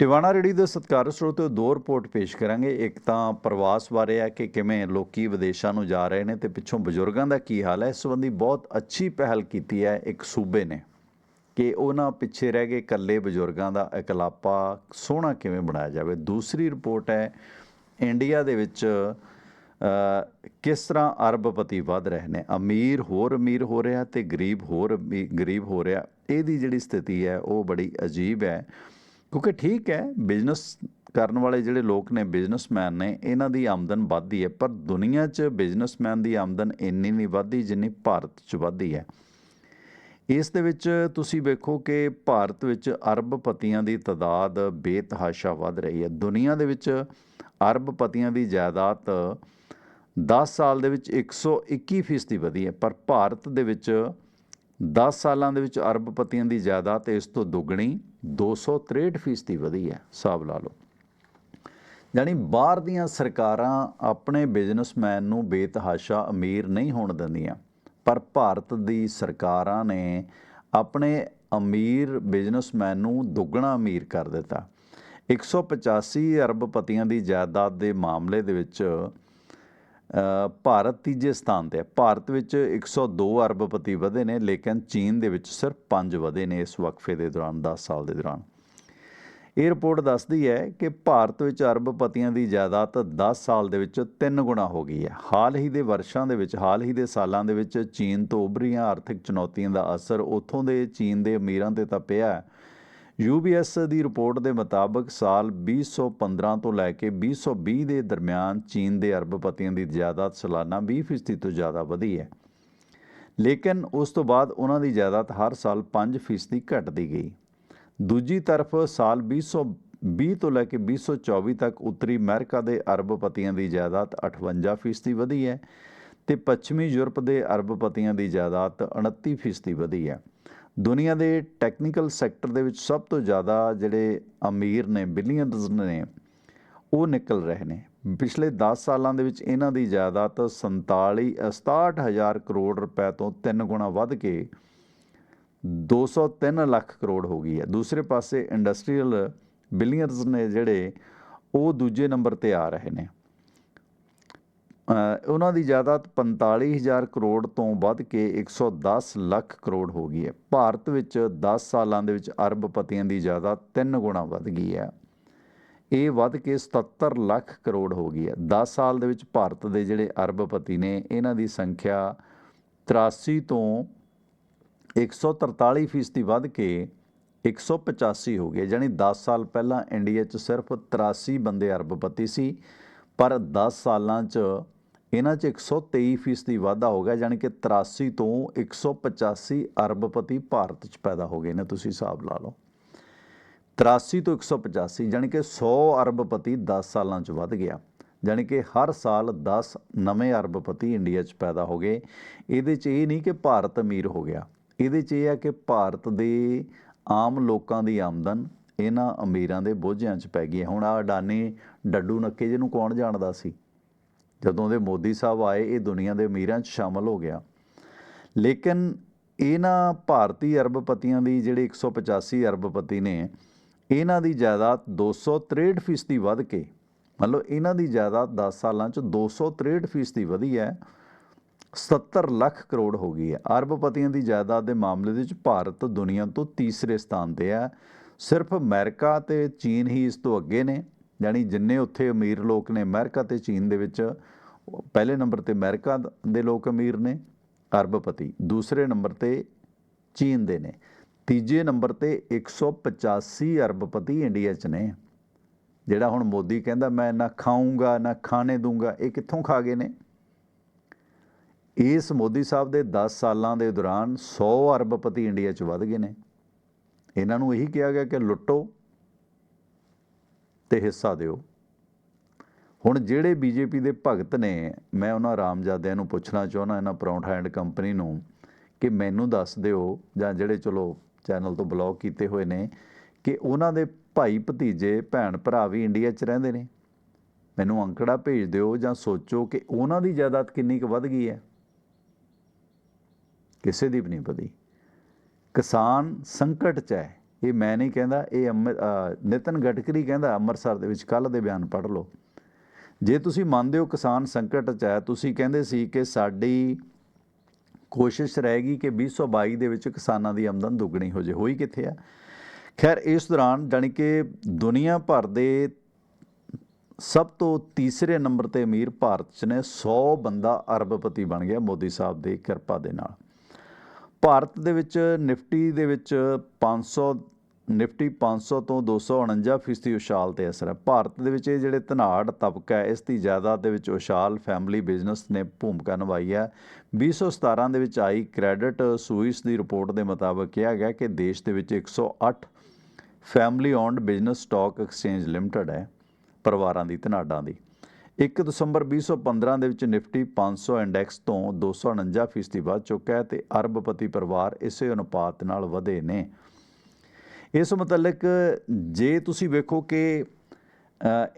Tiwana ready ਦੇ ਸਤਿਕਾਰਯੋਗ ਸਰੋਤਿਓ ਦੋ ਰਿਪੋਰਟ ਪੇਸ਼ ਕਰਾਂਗੇ। ਇੱਕ ਤਾਂ ਪ੍ਰਵਾਸ ਬਾਰੇ ਹੈ ਕਿ ਕਿਵੇਂ ਲੋਕੀ ਵਿਦੇਸ਼ਾਂ ਨੂੰ ਜਾ ਰਹੇ ਨੇ ਤੇ ਪਿੱਛੋਂ ਬਜ਼ੁਰਗਾਂ ਦਾ ਕੀ ਹਾਲ ਹੈ। ਇਸ ਸੰਬੰਧੀ ਬਹੁਤ ਅੱਛੀ ਪਹਿਲ ਕੀਤੀ ਹੈ ਇੱਕ ਸੂਬੇ ਨੇ ਕਿ ਉਹਨਾਂ ਪਿੱਛੇ ਰਹਿ ਗਏ ਇਕੱਲੇ ਬਜ਼ੁਰਗਾਂ ਦਾ ਇਕਲਾਪਾ ਸੋਹਣਾ ਕਿਵੇਂ ਬਣਾਇਆ ਜਾਵੇ। ਦੂਸਰੀ ਰਿਪੋਰਟ ਹੈ, ਇੰਡੀਆ ਦੇ ਵਿੱਚ ਕਿਸ ਤਰ੍ਹਾਂ ਅਰਬਪਤੀ ਵੱਧ ਰਹੇ ਨੇ? ਅਮੀਰ ਹੋਰ ਅਮੀਰ ਹੋ ਰਿਹਾ ਤੇ ਗਰੀਬ ਹੋਰ ਗਰੀਬ ਹੋ ਰਿਹਾ। ਇਹਦੀ ਜਿਹੜੀ ਸਥਿਤੀ ਹੈ, ਉਹ ਬੜੀ ਅਜੀਬ ਹੈ। ਕਿਉਂਕਿ ਠੀਕ ਹੈ ਬਿਜ਼ਨਸ ਕਰਨ ਵਾਲੇ ਜਿਹੜੇ ਲੋਕ ਨੇ ਬਿਜ਼ਨਸਮੈਨ ਨੇ, ਇਹਨਾਂ ਦੀ ਆਮਦਨ ਵੱਧਦੀ ਹੈ, ਪਰ ਦੁਨੀਆ 'ਚ ਬਿਜ਼ਨਸਮੈਨ ਦੀ ਆਮਦਨ ਇੰਨੀ ਨਹੀਂ ਵੱਧਦੀ ਜਿੰਨੀ ਭਾਰਤ 'ਚ ਵੱਧਦੀ ਹੈ। ਇਸ ਦੇ ਵਿੱਚ ਤੁਸੀਂ ਵੇਖੋ ਕਿ ਭਾਰਤ ਵਿੱਚ ਅਰਬਪਤੀਆਂ ਦੀ ਤਾਦਾਦ ਬੇਤਹਾਸ਼ਾ ਵੱਧ ਰਹੀ ਹੈ। ਦੁਨੀਆ ਦੇ ਵਿੱਚ ਅਰਬਪਤੀਆਂ ਦੀ ਜਾਇਦਾਦ 10 ਸਾਲ ਦੇ ਵਿੱਚ 121 ਫੀਸਦੀ ਵਧੀ ਹੈ, ਪਰ ਭਾਰਤ ਦੇ ਵਿੱਚ 10 ਸਾਲਾਂ ਦੇ ਵਿੱਚ ਅਰਬਪਤੀਆਂ ਦੀ ਜਾਇਦਾਦ ਇਸ ਤੋਂ ਦੁੱਗਣੀ 263 ਫੀਸਦੀ ਵਧੀ ਹੈ ਹਿਸਾਬ ਲਾ ਲਓ। ਯਾਨੀ ਬਾਹਰ ਦੀਆਂ ਸਰਕਾਰਾਂ ਆਪਣੇ ਬਿਜ਼ਨਸਮੈਨ ਨੂੰ ਬੇਤਹਾਸ਼ਾ ਅਮੀਰ ਨਹੀਂ ਹੋਣ ਦਿੰਦੀਆਂ, ਪਰ ਭਾਰਤ ਦੀ ਸਰਕਾਰਾਂ ਨੇ ਆਪਣੇ ਅਮੀਰ ਬਿਜ਼ਨਸਮੈਨ ਨੂੰ ਦੁੱਗਣਾ ਅਮੀਰ ਕਰ ਦਿੱਤਾ। 185 ਅਰਬਪਤੀਆਂ ਦੀ ਜਾਇਦਾਦ ਦੇ ਮਾਮਲੇ ਦੇ ਵਿੱਚ ਭਾਰਤ ਤੀਜੇ ਸਥਾਨ ਤੇ ਹੈ। ਭਾਰਤ ਵਿੱਚ 102 ਅਰਬਪਤੀ ਵਧੇ ਨੇ, ਲੇਕਿਨ ਚੀਨ ਦੇ ਵਿੱਚ ਸਿਰਫ 5 ਵਧੇ ਨੇ ਇਸ ਵਕਫੇ ਦੇ ਦੌਰਾਨ 10 ਸਾਲ ਦੇ ਦੌਰਾਨ। ਇਹ ਰਿਪੋਰਟ ਦੱਸਦੀ ਹੈ ਕਿ ਭਾਰਤ ਵਿੱਚ ਅਰਬਪਤੀਆਂ ਦੀ ਜਾਇਦਾਦ 10 ਸਾਲ ਦੇ ਵਿੱਚ 3 ਗੁਣਾ ਹੋ ਗਈ ਹੈ। ਹਾਲ ਹੀ ਦੇ ਵਰਸ਼ਾਂ ਦੇ ਵਿੱਚ, ਹਾਲ ਹੀ ਦੇ ਸਾਲਾਂ ਦੇ ਵਿੱਚ ਚੀਨ ਤੋਂ ਉਭਰੀਆਂ ਆਰਥਿਕ ਚੁਣੌਤੀਆਂ ਦਾ ਅਸਰ ਉੱਥੋਂ ਦੇ ਚੀਨ ਦੇ ਅਮੀਰਾਂ ਤੇ ਤਾਂ ਪਿਆ ਹੈ। ਯੂਬੀਐਸ ਦੀ ਰਿਪੋਰਟ ਦੇ ਮੁਤਾਬਕ ਸਾਲ 2015 ਤੋਂ ਲੈ ਕੇ 2020 ਦੇ ਦਰਮਿਆਨ ਚੀਨ ਦੇ ਅਰਬਪਤੀਆਂ ਦੀ ਜਾਇਦਾਦ ਸਾਲਾਨਾ 20% ਤੋਂ ਜ਼ਿਆਦਾ ਵਧੀ ਹੈ। ਲੇਕਿਨ ਉਸ ਤੋਂ ਬਾਅਦ ਉਹਨਾਂ ਦੀ ਜਾਇਦਾਦ ਹਰ ਸਾਲ 5% ਘਟਦੀ ਗਈ। ਦੂਜੀ ਤਰਫ ਸਾਲ 2020 ਤੋਂ ਲੈ ਕੇ 2024 ਤੱਕ ਉੱਤਰੀ ਅਮਰੀਕਾ ਦੇ ਅਰਬਪਤੀਆਂ ਦੀ ਜਾਇਦਾਦ 58% ਵਧੀ ਹੈ ਤੇ ਪੱਛਮੀ ਯੂਰਪ ਦੇ ਅਰਬਪਤੀਆਂ ਦੀ ਜਾਇਦਾਦ 29% ਵਧੀ ਹੈ। ਦੁਨੀਆ ਦੇ ਟੈਕਨੀਕਲ ਸੈਕਟਰ ਦੇ ਵਿੱਚ ਸਭ ਤੋਂ ਜ਼ਿਆਦਾ ਜਿਹੜੇ ਅਮੀਰ ਨੇ ਬਿਲੀਅਨਰਸ ਨੇ, ਉਹ ਨਿਕਲ ਰਹੇ ਨੇ। ਪਿਛਲੇ 10 ਸਾਲਾਂ ਦੇ ਵਿੱਚ ਇਹਨਾਂ ਦੀ ਜਾਇਦਾਦ 47 67000 ਕਰੋੜ ਰੁਪਏ ਤੋਂ 3 ਗੁਣਾ ਵੱਧ ਕੇ 203 ਲੱਖ ਕਰੋੜ ਹੋ ਗਈ ਹੈ। ਦੂਸਰੇ ਪਾਸੇ ਇੰਡਸਟਰੀਅਲ ਬਿਲੀਅਨਰਸ ਨੇ ਜਿਹੜੇ, ਉਹ ਦੂਜੇ ਨੰਬਰ ਤੇ ਆ ਰਹੇ ਨੇ। ਉਹਨਾਂ ਦੀ ਜਾਇਦਾਦ 45000 ਕਰੋੜ ਤੋਂ ਵੱਧ ਕੇ 110 ਲੱਖ ਕਰੋੜ ਹੋ ਗਈ ਹੈ। ਭਾਰਤ ਵਿੱਚ 10 ਸਾਲਾਂ ਦੇ ਵਿੱਚ ਅਰਬਪਤੀਆਂ ਦੀ ਜਾਇਦਾਦ 3 ਗੁਣਾ ਵੱਧ ਗਈ ਹੈ। ਇਹ ਵੱਧ ਕੇ 77 ਲੱਖ ਕਰੋੜ ਹੋ ਗਈ ਹੈ। 10 ਸਾਲ ਦੇ ਵਿੱਚ ਭਾਰਤ ਦੇ ਜਿਹੜੇ ਅਰਬਪਤੀ ਨੇ, ਇਹਨਾਂ ਦੀ ਸੰਖਿਆ 83 ਤੋਂ 143 ਫੀਸਦੀ ਵੱਧ ਕੇ 185 ਹੋ ਗਈ ਹੈ। ਜਾਣੀ 10 ਸਾਲ ਪਹਿਲਾਂ ਇੰਡੀਆ 'ਚ ਸਿਰਫ 83 ਬੰਦੇ ਅਰਬਪਤੀ ਸੀ, ਪਰ 10 ਸਾਲਾਂ 'ਚ ਇਹਨਾਂ 'ਚ 123 ਫੀਸਦੀ ਵਾਧਾ ਹੋ ਗਿਆ, ਜਾਣੀ ਕਿ 83 ਤੋਂ 185 ਅਰਬਪਤੀ ਭਾਰਤ 'ਚ ਪੈਦਾ ਹੋ ਗਏ ਨੇ, ਤੁਸੀਂ ਹਿਸਾਬ ਲਾ ਲਓ। 83 ਤੋਂ 185 ਜਾਣੀ ਕਿ 100 ਅਰਬਪਤੀ 10 ਸਾਲਾਂ 'ਚ ਵੱਧ ਗਿਆ, ਜਾਣੀ ਕਿ ਹਰ ਸਾਲ 10 ਨਵੇਂ ਅਰਬਪਤੀ ਇੰਡੀਆ 'ਚ ਪੈਦਾ ਹੋ ਗਏ। ਇਹਦੇ 'ਚ ਇਹ ਨਹੀਂ ਕਿ ਭਾਰਤ ਅਮੀਰ ਹੋ ਗਿਆ, ਇਹਦੇ 'ਚ ਇਹ ਹੈ ਕਿ ਭਾਰਤ ਦੇ ਆਮ ਲੋਕਾਂ ਦੀ ਆਮਦਨ ਇਹਨਾਂ ਅਮੀਰਾਂ ਦੇ ਬੋਝਿਆਂ 'ਚ ਪੈ ਗਈ ਹੈ। ਹੁਣ ਆ ਅਡਾਨੀ ਡੱਡੂ ਨੱਕੇ ਜਿਹਨੂੰ ਕੌਣ ਜਾਣਦਾ ਸੀ? ਜਦੋਂ ਦੇ ਮੋਦੀ ਸਾਹਿਬ ਆਏ, ਇਹ ਦੁਨੀਆ ਦੇ ਅਮੀਰਾਂ 'ਚ ਸ਼ਾਮਲ ਹੋ ਗਿਆ। ਲੇਕਿਨ ਇਹਨਾਂ ਭਾਰਤੀ ਅਰਬਪਤੀਆਂ ਦੀ ਜਿਹੜੇ 185 ਅਰਬਪਤੀ ਨੇ, ਇਹਨਾਂ ਦੀ ਜਾਇਦਾਦ 263 ਫੀਸਦੀ ਵੱਧ ਕੇ, ਮਤਲਬ ਇਹਨਾਂ ਦੀ ਜਾਇਦਾਦ 10 ਸਾਲਾਂ 'ਚ 263 ਫੀਸਦੀ ਵਧੀ ਹੈ 70 ਲੱਖ ਕਰੋੜ ਹੋ ਗਈ ਹੈ। ਅਰਬਪਤੀਆਂ ਦੀ ਜਾਇਦਾਦ ਦੇ ਮਾਮਲੇ ਦੇ ਵਿੱਚ ਭਾਰਤ ਦੁਨੀਆ ਤੋਂ ਤੀਸਰੇ ਸਥਾਨ ਤੇ ਹੈ। ਸਿਰਫ ਅਮਰੀਕਾ ਤੇ ਚੀਨ ਹੀ ਇਸ ਤੋਂ ਅੱਗੇ ਨੇ। ਯਾਨੀ ਜਿੰਨੇ ਉੱਥੇ ਅਮੀਰ ਲੋਕ ਨੇ, ਅਮਰੀਕਾ ਤੇ ਚੀਨ ਦੇ ਵਿੱਚ, ਪਹਿਲੇ ਨੰਬਰ ਤੇ ਅਮਰੀਕਾ ਦੇ ਲੋਕ ਅਮੀਰ ਨੇ, ਅਰਬਪਤੀ। ਦੂਸਰੇ ਨੰਬਰ ਤੇ ਚੀਨ ਦੇ ਨੇ। ਤੀਜੇ ਨੰਬਰ ਤੇ 185 ਅਰਬਪਤੀ ਇੰਡੀਆ 'ਚ ਨੇ। ਜਿਹੜਾ ਹੁਣ ਮੋਦੀ ਕਹਿੰਦਾ, ਮੈਂ ਨਾ ਖਾਊਂਗਾ, ਨਾ ਖਾਣੇ ਦੂੰਗਾ। ਇਹ ਕਿੱਥੋਂ ਖਾ ਗਏ ਨੇ? ਇਸ ਮੋਦੀ ਸਾਹਿਬ ਦੇ 10 ਸਾਲਾਂ ਦੇ ਦੌਰਾਨ 100 ਅਰਬਪਤੀ ਇੰਡੀਆ 'ਚ ਵੱਧ ਗਏ ਨੇ। ਇਹਨਾਂ ਨੂੰ ਇਹੀ ਕਿਹਾ ਗਿਆ ਕਿ ਲੁੱਟੋ। ਤੇ ਹਿੱਸਾ ਦਿਓ। ਹੁਣ ਜਿਹੜੇ ਬੀਜੇਪੀ ਦੇ ਭਗਤ ਨੇ, ਮੈਂ ਉਹਨਾਂ ਰਾਮਜਾਦਿਆਂ ਨੂੰ ਪੁੱਛਣਾ ਚਾਹੁੰਦਾ, ਇਹਨਾਂ ਪਰੌਂਠਾ ਐਂਡ ਕੰਪਨੀ ਨੂੰ, ਕਿ ਮੈਨੂੰ ਦੱਸ ਦਿਓ, ਜਾਂ ਜਿਹੜੇ ਚਲੋ ਚੈਨਲ ਤੋਂ ਬਲੌਕ ਕੀਤੇ ਹੋਏ ਨੇ, ਕਿ ਉਹਨਾਂ ਦੇ ਭਾਈ ਭਤੀਜੇ, ਭੈਣ ਭਰਾ ਵੀ ਇੰਡੀਆ 'ਚ ਰਹਿੰਦੇ ਨੇ। ਮੈਨੂੰ ਅੰਕੜਾ ਭੇਜ ਦਿਓ, ਜਾਂ ਸੋਚੋ ਕਿ ਉਹਨਾਂ ਦੀ ਜਾਇਦਾਦ ਕਿੰਨੀ ਕੁ ਵੱਧ ਗਈ ਹੈ। ਕਿਸੇ ਦੀ ਵੀ ਨਹੀਂ ਪਤੀ ਕਿਸਾਨ ਸੰਕਟ 'ਚ ਹੈ। ਇਹ ਮੈਂ ਨਹੀਂ ਕਹਿੰਦਾ ਇਹ ਅੰਮ੍ਰਿ- ਅ, ਨਿਤਨ ਗਡਕਰੀ ਕਹਿੰਦਾ ਅੰਮ੍ਰਿਤਸਰ ਦੇ ਵਿੱਚ ਕੱਲ ਦੇ ਬਿਆਨ ਪੜ੍ਹ ਲਓ। ਜੇ ਤੁਸੀਂ ਮੰਨਦੇ ਹੋ ਕਿਸਾਨ ਸੰਕਟ 'ਚ ਹੈ ਤੁਸੀਂ ਕਹਿੰਦੇ ਸੀ ਕਿ ਸਾਡੀ ਕੋਸ਼ਿਸ਼ ਰਹੇਗੀ ਕਿ 2022 ਦੇ ਵਿੱਚ ਕਿਸਾਨਾਂ ਦੀ ਆਮਦਨ ਦੁੱਗਣੀ ਹੋ ਜੇ ਹੋਈ ਕਿੱਥੇ ਆ? ਖੈਰ ਇਸ ਦੌਰਾਨ ਜਾਣੀ ਕਿ ਦੁਨੀਆ ਭਰ ਦੇ ਸਭ ਤੋਂ ਤੀਸਰੇ ਨੰਬਰ ਤੇ ਅਮੀਰ ਭਾਰਤ 'ਚ ਨੇ 100 ਬੰਦਾ ਅਰਬਪਤੀ ਬਣ ਗਿਆ ਮੋਦੀ ਸਾਹਿਬ ਦੀ ਕਿਰਪਾ ਦੇ ਨਾਲ। ਭਾਰਤ ਦੇ ਵਿੱਚ ਨਿਫਟੀ ਦੇ ਵਿੱਚ 500 ਨਿਫਟੀ 500 ਤੋਂ 249 ਫੀਸਦੀ ਉਛਾਲ ਤੇ ਅਸਰ ਹੈ। ਭਾਰਤ ਦੇ ਵਿੱਚ ਇਹ ਜਿਹੜੇ ਧਨਾੜ ਤਬਕਾ ਹੈ, ਇਸ ਦੀ ਜ਼ਿਆਦਾ ਦੇ ਵਿੱਚ ਉਛਾਲ ਫੈਮਿਲੀ ਬਿਜ਼ਨਸ ਨੇ ਭੂਮਿਕਾ ਨਿਭਾਈ ਹੈ। 2017 ਦੇ ਵਿੱਚ ਆਈ ਕ੍ਰੈਡਿਟ ਸੂਇਸ ਦੀ ਰਿਪੋਰਟ ਦੇ ਮੁਤਾਬਕ ਕਿਹਾ ਗਿਆ ਕਿ ਦੇਸ਼ ਦੇ ਵਿੱਚ 108 family owned business stock exchange limited ਹੈ, ਪਰਿਵਾਰਾਂ ਦੀ ਧਨਾਡਾਂ ਦੀ। 1 ਦਸੰਬਰ 2015 ਦੇ ਵਿੱਚ ਨਿਫਟੀ 500 ਇੰਡੈਕਸ ਤੋਂ 249 ਫੀਸਦੀ ਵੱਧ ਚੁੱਕਾ ਹੈ ਤੇ ਅਰਬਪਤੀ ਪਰਿਵਾਰ ਇਸੇ ਅਨੁਪਾਤ ਨਾਲ ਵਧੇ ਨੇ। ਇਸ ਮੁਤਲਕ ਜੇ ਤੁਸੀਂ ਵੇਖੋ ਕਿ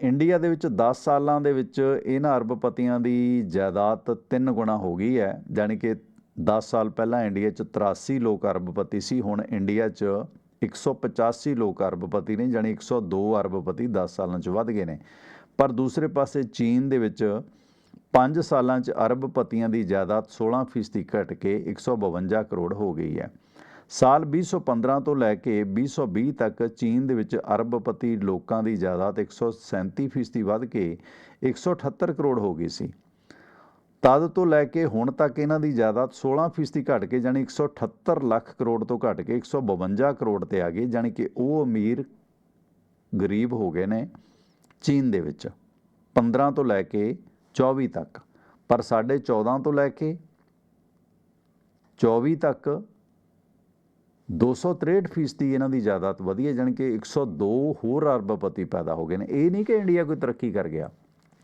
ਇੰਡੀਆ ਦੇ ਵਿੱਚ 10 ਸਾਲਾਂ ਦੇ ਵਿੱਚ ਇਹਨਾਂ ਅਰਬਪਤੀਆਂ ਦੀ ਜਾਇਦਾਦ ਤਿੰਨ ਗੁਣਾ ਹੋ ਗਈ ਹੈ ਯਾਨੀ ਕਿ 10 ਸਾਲ ਪਹਿਲਾਂ ਇੰਡੀਆ 'ਚ 83 ਲੋਕ ਅਰਬਪਤੀ ਸੀ, ਹੁਣ ਇੰਡੀਆ 'ਚ 185 ਲੋਕ ਅਰਬਪਤੀ ਨੇ ਯਾਨੀ 102 ਅਰਬਪਤੀ 10 ਸਾਲਾਂ 'ਚ ਵੱਧ ਗਏ ਨੇ। ਪਰ ਦੂਸਰੇ ਪਾਸੇ ਚੀਨ ਦੇ ਵਿੱਚ 5 ਸਾਲਾਂ 'ਚ ਅਰਬਪਤੀਆਂ ਦੀ ਜਾਇਦਾਦ 16 ਫੀਸਦੀ ਘਟ ਕੇ 152 ਕਰੋੜ ਹੋ ਗਈ ਹੈ। ਸਾਲ 2015 ਤੋਂ ਲੈ ਕੇ 2020 ਤੱਕ ਚੀਨ ਦੇ ਵਿੱਚ ਅਰਬਪਤੀ ਲੋਕਾਂ ਦੀ ਜਾਇਦਾਦ 137 ਫੀਸਦੀ ਵੱਧ ਕੇ 178 ਕਰੋੜ ਹੋ ਗਈ ਸੀ। ਤਦ ਤੋਂ ਲੈ ਕੇ ਹੁਣ ਤੱਕ ਇਹਨਾਂ ਦੀ ਜਾਇਦਾਦ 16 ਫੀਸਦੀ ਘਟ ਕੇ ਜਾਨੀ 178 ਲੱਖ ਕਰੋੜ ਤੋਂ ਘਟ ਕੇ 152 ਕਰੋੜ ਤੇ ਆ ਗਈ ਜਾਨੀ ਕਿ ਉਹ ਅਮੀਰ ਗਰੀਬ ਹੋ ਗਏ ਨੇ। ਚੀਨ ਦੇ ਵਿੱਚ 15 ਤੋਂ ਲੈ ਕੇ 24 ਤੱਕ। ਪਰ ਸਾਡੇ 14 ਤੋਂ ਲੈ ਕੇ 24 ਤੱਕ 263 ਫੀਸਦੀ ਇਹਨਾਂ ਦੀ ਜਾਇਦਾਦ ਵਧੀ ਹੈ, ਜਾਣੀ ਕਿ 102 ਹੋਰ ਅਰਬਪਤੀ ਪੈਦਾ ਹੋ ਗਏ ਨੇ। ਇਹ ਨਹੀਂ ਕਿ ਇੰਡੀਆ ਕੋਈ ਤਰੱਕੀ ਕਰ ਗਿਆ।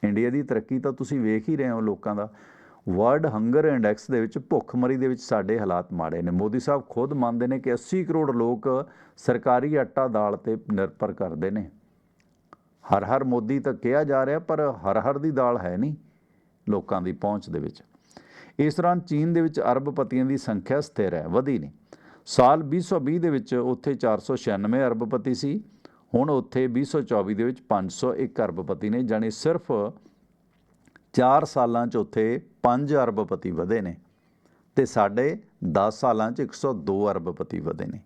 ਇੰਡੀਆ ਦੀ ਤਰੱਕੀ ਤਾਂ ਤੁਸੀਂ ਵੇਖ ਹੀ ਰਹੇ ਹੋ ਲੋਕਾਂ ਦਾ। ਵਰਲਡ ਹੰਗਰ ਇੰਡੈਕਸ ਦੇ ਵਿੱਚ ਭੁੱਖਮਰੀ ਦੇ ਵਿੱਚ ਸਾਡੇ ਹਾਲਾਤ ਮਾੜੇ ਨੇ। ਮੋਦੀ ਸਾਹਿਬ ਖੁਦ ਮੰਨਦੇ ਨੇ ਕਿ 80 ਕਰੋੜ ਲੋਕ ਸਰਕਾਰੀ ਆਟਾ ਦਾਲ ਤੇ ਨਿਰਭਰ ਕਰਦੇ ਨੇ। ਹਰ ਹਰ ਮੋਦੀ ਤਾਂ ਕਿਹਾ ਜਾ ਰਿਹਾ, ਪਰ ਹਰ ਹਰ ਦੀ ਦਾਲ ਹੈ ਨਹੀਂ ਲੋਕਾਂ ਦੀ ਪਹੁੰਚ ਦੇ ਵਿੱਚ। ਇਸ ਦੌਰਾਨ ਚੀਨ ਦੇ ਵਿੱਚ ਅਰਬਪਤੀਆਂ ਦੀ ਸੰਖਿਆ ਸਥਿਰ ਹੈ, ਵਧੀ ਨਹੀਂ। ਸਾਲ 2020 ਦੇ ਵਿੱਚ ਉੱਥੇ 496 ਅਰਬਪਤੀ ਸੀ, ਹੁਣ ਉੱਥੇ 2024 ਦੇ ਵਿੱਚ 501 ਅਰਬਪਤੀ ਨੇ, ਜਾਣੀ ਸਿਰਫ 4 ਸਾਲਾਂ 'ਚ ਉੱਥੇ 5 ਅਰਬਪਤੀ ਵਧੇ ਨੇ ਤੇ ਸਾਡੇ 10 ਸਾਲਾਂ 'ਚ 102 ਅਰਬਪਤੀ ਵਧੇ ਨੇ।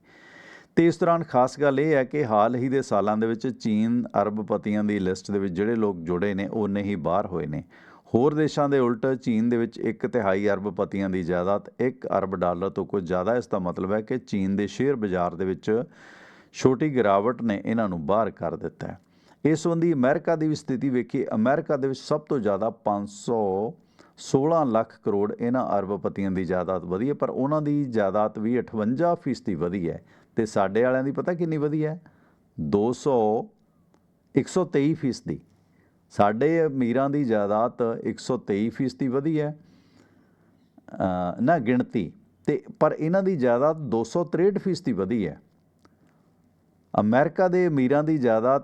ਤੇ ਇਸ ਦੌਰਾਨ ਖਾਸ ਗੱਲ ਇਹ ਹੈ ਕਿ ਹਾਲ ਹੀ ਦੇ ਸਾਲਾਂ ਦੇ ਵਿੱਚ ਚੀਨ ਅਰਬਪਤੀਆਂ ਦੀ ਲਿਸਟ ਦੇ ਵਿੱਚ ਜਿਹੜੇ ਲੋਕ ਜੁੜੇ ਨੇ, ਉਹ ਨਹੀਂ ਬਾਹਰ ਹੋਏ ਨੇ। ਹੋਰ ਦੇਸ਼ਾਂ ਦੇ ਉਲਟ ਚੀਨ ਦੇ ਵਿੱਚ ਇੱਕ ਤਿਹਾਈ ਅਰਬਪਤੀਆਂ ਦੀ ਜਾਇਦਾਦ 1 ਅਰਬ ਡਾਲਰ ਤੋਂ ਕੁਝ ਜ਼ਿਆਦਾ ਇਸ ਦਾ ਮਤਲਬ ਹੈ ਕਿ ਚੀਨ ਦੇ ਸ਼ੇਅਰ ਬਾਜ਼ਾਰ ਦੇ ਵਿੱਚ ਛੋਟੀ ਗਿਰਾਵਟ ਨੇ ਇਹਨਾਂ ਨੂੰ ਬਾਹਰ ਕਰ ਦਿੱਤਾ ਹੈ। ਇਸ ਸੰਬੰਧੀ ਅਮਰੀਕਾ ਦੀ ਵੀ ਸਥਿਤੀ ਵੇਖੀ। ਅਮਰੀਕਾ ਦੇ ਵਿੱਚ ਸਭ ਤੋਂ ਜ਼ਿਆਦਾ 516 ਲੱਖ ਕਰੋੜ ਇਹਨਾਂ ਅਰਬਪਤੀਆਂ ਦੀ ਜਾਇਦਾਦ ਵਧੀ ਹੈ, ਪਰ ਉਹਨਾਂ ਦੀ ਜਾਇਦਾਦ ਵੀ 58 ਫੀਸਦੀ ਵਧੀ ਹੈ। ਤੇ ਸਾਡੇ ਵਾਲਿਆਂ ਦੀ ਪਤਾ ਕਿੰਨੀ ਵਧੀ ਹੈ? 200 123 ਫੀਸਦੀ। ਸਾਡੇ ਅਮੀਰਾਂ ਦੀ ਜਾਇਦਾਦ 123 ਫੀਸਦੀ ਵਧੀ ਹੈ। ਨਾ ਗਿਣਤੀ। ਤੇ, ਪਰ ਇਹਨਾਂ ਦੀ ਜਾਇਦਾਦ 263 ਫੀਸਦੀ ਵਧੀ ਹੈ। ਅਮਰੀਕਾ ਦੇ ਅਮੀਰਾਂ ਦੀ ਜਾਇਦਾਦ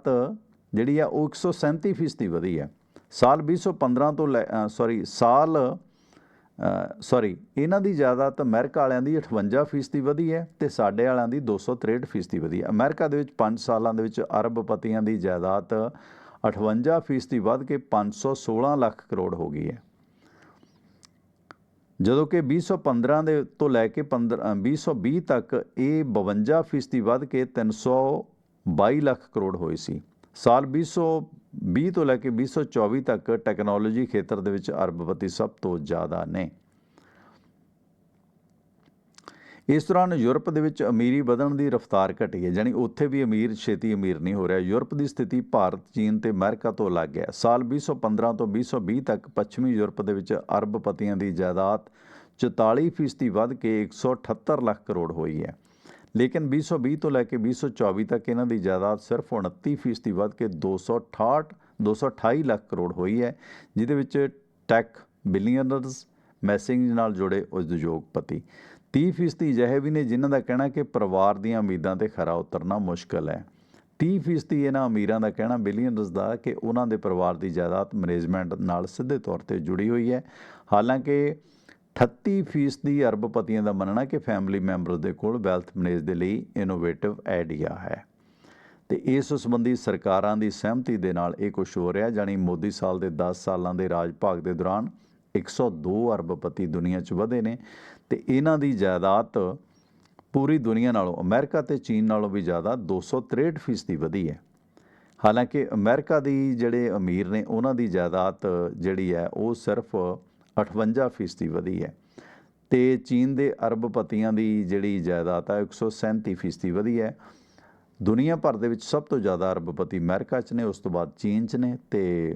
ਜਿਹੜੀ ਆ ਉਹ 137 ਫੀਸਦੀ ਵਧੀ ਹੈ। ਸਾਲ 2015 ਤੋਂ ਸੌਰੀ ਸਾਲ ਸੌਰੀ ਇਹਨਾਂ ਦੀ ਜਾਇਦਾਦ ਅਮਰੀਕਾ ਵਾਲਿਆਂ ਦੀ 58 ਫੀਸਦੀ ਵਧੀ ਹੈ ਤੇ ਸਾਡੇ ਵਾਲਿਆਂ ਦੀ 263 ਫੀਸਦੀ ਵਧੀ ਹੈ। ਅਮਰੀਕਾ ਦੇ ਵਿੱਚ 5 ਸਾਲਾਂ ਦੇ ਵਿੱਚ ਅਰਬਪਤੀਆਂ ਦੀ ਜਾਇਦਾਦ 58 ਫੀਸਦੀ ਵੱਧ ਕੇ 516 ਲੱਖ ਕਰੋੜ ਹੋ ਗਈ ਹੈ। ਜਦੋਂ ਕਿ 2015 ਦੇ ਤੋਂ ਲੈ ਕੇ 15 ਅ, 2020 ਤੱਕ ਇਹ 52 ਫੀਸਦੀ ਵੱਧ ਕੇ 322 ਲੱਖ ਕਰੋੜ ਹੋਈ ਸੀ। ਸਾਲ 2020 ਤੋਂ ਲੈ ਕੇ 2024 ਤੱਕ ਟੈਕਨੋਲੋਜੀ ਖੇਤਰ ਦੇ ਵਿੱਚ ਅਰਬਪਤੀ ਸਭ ਤੋਂ ਜ਼ਿਆਦਾ ਨੇ। ਇਸ ਦੌਰਾਨ ਯੂਰਪ ਦੇ ਵਿੱਚ ਅਮੀਰੀ ਵਧਣ ਦੀ ਰਫ਼ਤਾਰ ਘਟੀ ਹੈ ਯਾਨੀ ਉੱਥੇ ਵੀ ਅਮੀਰ, ਛੇਤੀ ਅਮੀਰ ਨਹੀਂ ਹੋ ਰਿਹਾ। ਯੂਰਪ ਦੀ ਸਥਿਤੀ ਭਾਰਤ, ਚੀਨ ਤੇ ਅਮਰੀਕਾ ਤੋਂ ਅਲੱਗ ਹੈ। ਸਾਲ 2015 ਤੋਂ 2020 ਤੱਕ ਪੱਛਮੀ ਯੂਰਪ ਦੇ ਵਿੱਚ ਅਰਬਪਤੀਆਂ ਦੀ ਜਾਇਦਾਦ 44 ਫੀਸਦੀ ਵੱਧ ਕੇ 178 ਲੱਖ ਕਰੋੜ ਹੋਈ ਹੈ। ਲੇਕਿਨ 2020 ਤੋਂ ਲੈ ਕੇ 2024 ਤੱਕ ਇਹਨਾਂ ਦੀ ਜਾਇਦਾਦ ਸਿਰਫ 29 ਫੀਸਦੀ ਵੱਧ ਕੇ 268 228 ਲੱਖ ਕਰੋੜ ਹੋਈ ਹੈ, ਜਿਹਦੇ ਵਿੱਚ ਟੈਕ ਬਿਲੀਅਨਰਸ ਮੈਸਿੰਗ ਨਾਲ ਜੁੜੇ ਉਦਯੋਗਪਤੀ। 30 ਫੀਸਦੀ ਅਜਿਹੇ ਵੀ ਨੇ ਜਿਨ੍ਹਾਂ ਦਾ ਕਹਿਣਾ ਕਿ ਪਰਿਵਾਰ ਦੀਆਂ ਉਮੀਦਾਂ ਤੇ ਖਰਾ ਉਤਰਨਾ ਮੁਸ਼ਕਲ ਹੈ। 30 ਫੀਸਦੀ ਇਹਨਾਂ ਅਮੀਰਾਂ ਦਾ ਕਹਿਣਾ ਬਿਲੀਅਨਰਸ ਦਾ ਕਿ ਉਹਨਾਂ ਦੇ ਪਰਿਵਾਰ ਦੀ ਜਾਇਦਾਦ ਮੈਨੇਜਮੈਂਟ ਨਾਲ ਸਿੱਧੇ ਤੌਰ ਤੇ ਜੁੜੀ ਹੋਈ ਹੈ। ਹਾਲਾਂਕਿ 38% ਅਰਬਪਤੀਆਂ ਦਾ ਮੰਨਣਾ ਕਿ ਫੈਮਿਲੀ ਮੈਂਬਰਸ ਦੇ ਕੋਲ ਵੈਲਥ ਮੈਨੇਜ ਦੇ ਲਈ ਇਨੋਵੇਟਿਵ ਆਈਡੀਆ ਹੈ। ਤੇ ਇਸ ਸੰਬੰਧੀ ਸਰਕਾਰਾਂ ਦੀ ਸਹਿਮਤੀ ਦੇ ਨਾਲ ਇਹ ਕੁਝ ਹੋ ਰਿਹਾ ਜਾਨੀ ਮੋਦੀ ਸਾਲ ਦੇ 10 ਸਾਲਾਂ ਦੇ ਰਾਜ ਭਾਗ ਦੇ ਦੌਰਾਨ 102 ਅਰਬਪਤੀ ਦੁਨੀਆ 'ਚ ਵਧੇ ਨੇ ਤੇ ਇਹਨਾਂ ਦੀ ਜਾਇਦਾਦ ਪੂਰੀ ਦੁਨੀਆ ਨਾਲੋਂ, ਅਮਰੀਕਾ ਤੇ ਚੀਨ ਨਾਲੋਂ ਵੀ ਜ਼ਿਆਦਾ 263% ਫੀਸਦੀ ਵਧੀ ਹੈ। ਹਾਲਾਂਕਿ ਅਮਰੀਕਾ ਦੀ ਜਿਹੜੇ ਅਮੀਰ ਨੇ, ਉਹਨਾਂ ਦੀ ਜਾਇਦਾਦ ਜਿਹੜੀ ਹੈ, ਉਹ ਸਿਰਫ 58% ਫੀਸਦੀ ਵਧੀ ਹੈ ਤੇ ਚੀਨ ਦੇ ਅਰਬਪਤੀਆਂ ਦੀ ਜਿਹੜੀ ਜਾਇਦਾਦ ਹੈ 137% ਫੀਸਦੀ ਵਧੀ ਹੈ। ਦੁਨੀਆ ਭਰ ਦੇ ਵਿੱਚ ਸਭ ਤੋਂ ਜ਼ਿਆਦਾ ਅਰਬਪਤੀ ਅਮਰੀਕਾ 'ਚ ਨੇ, ਉਸ ਤੋਂ ਬਾਅਦ ਚੀਨ 'ਚ ਨੇ ਤੇ